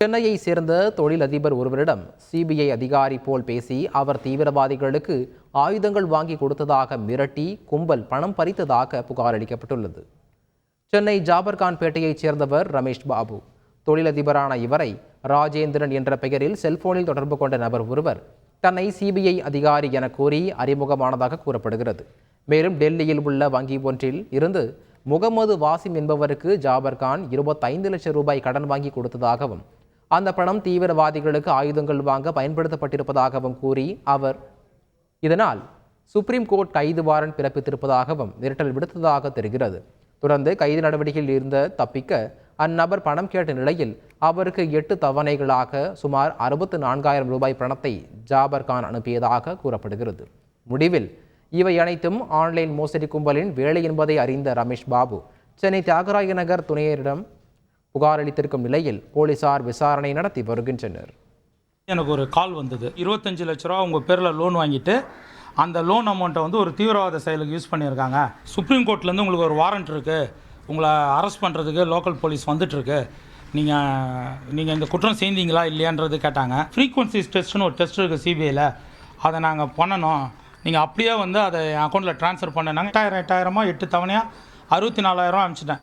சென்னையை சேர்ந்த தொழிலதிபர் ஒருவரிடம் சிபிஐ அதிகாரி போல் பேசி அவர் தீவிரவாதிகளுக்கு ஆயுதங்கள் வாங்கி கொடுத்ததாக மிரட்டி கும்பல் பணம் பறித்ததாக புகார் அளிக்கப்பட்டுள்ளது. சென்னை ஜாபர்கான்பேட்டையைச் சேர்ந்தவர் ரமேஷ் பாபு. தொழிலதிபரான இவரை ராஜேந்திரன் என்ற பெயரில் செல்போனில் தொடர்பு கொண்ட நபர் ஒருவர் தன்னை சிபிஐ அதிகாரி என கூறி அறிமுகமானதாக கூறப்படுகிறது. மேலும் டெல்லியில் உள்ள வங்கி ஒன்றில் இருந்து முகமது வாசிம் என்பவருக்கு ஜாபர்கான் இருபத்தைந்து லட்சம் ரூபாய் கடன் வாங்கி கொடுத்ததாகவும் அந்த பணம் தீவிரவாதிகளுக்கு ஆயுதங்கள் வாங்க பயன்படுத்தப்பட்டிருப்பதாகவும் கூறி அவர் இதனால் சுப்ரீம் கோர்ட் கைது வாரண்ட் பிறப்பித்திருப்பதாகவும் மிரட்டல் விடுத்ததாக தெரிகிறது. தொடர்ந்து கைது நடவடிக்கையில் இருந்த தப்பிக்க அந்நபர் பணம் கேட்ட நிலையில் அவருக்கு எட்டு தவணைகளாக சுமார் அறுபத்து நான்காயிரம் ரூபாய் பணத்தை ஜாபர் கான் அனுப்பியதாக கூறப்படுகிறது. முடிவில் இவை அனைத்தும் ஆன்லைன் மோசடி கும்பலின் வேலை என்பதை அறிந்த ரமேஷ் பாபு சென்னை தியாகராய நகர் துணையரிடம் புகார் அளித்திருக்கும் நிலையில் போலீசார் விசாரணை நடத்தி வருகின்றனர். எனக்கு ஒரு கால் வந்தது. இருபத்தஞ்சு லட்ச ரூபா உங்கள் பேரில் லோன் வாங்கிட்டு அந்த லோன் அமௌண்ட்டை வந்து ஒரு தீவிரவாத செயலுக்கு யூஸ் பண்ணியிருக்காங்க. சுப்ரீம் கோர்ட்லேருந்து உங்களுக்கு ஒரு வாரண்ட் இருக்குது உங்களை அரெஸ்ட் பண்ணுறதுக்கு லோக்கல் போலீஸ் வந்துட்டுருக்கு. நீங்கள் நீங்கள் இந்த குற்றம் செய்தீங்களா இல்லையான்றது கேட்டாங்க. ஃப்ரீக்வன்சிஸ் டெஸ்ட்னு ஒரு டெஸ்ட் இருக்குது சிபிஐயில் அதை நாங்கள் பண்ணணும். நீங்கள் அப்படியே வந்து அதை என் அக்கௌண்ட்டில் ட்ரான்ஸ்ஃபர் பண்ணனாங்க எட்டாயிரம் எட்டாயிரமா எட்டு தவணையாக அறுபத்தி நாலாயிரம் அனுப்பிச்சிட்டேன்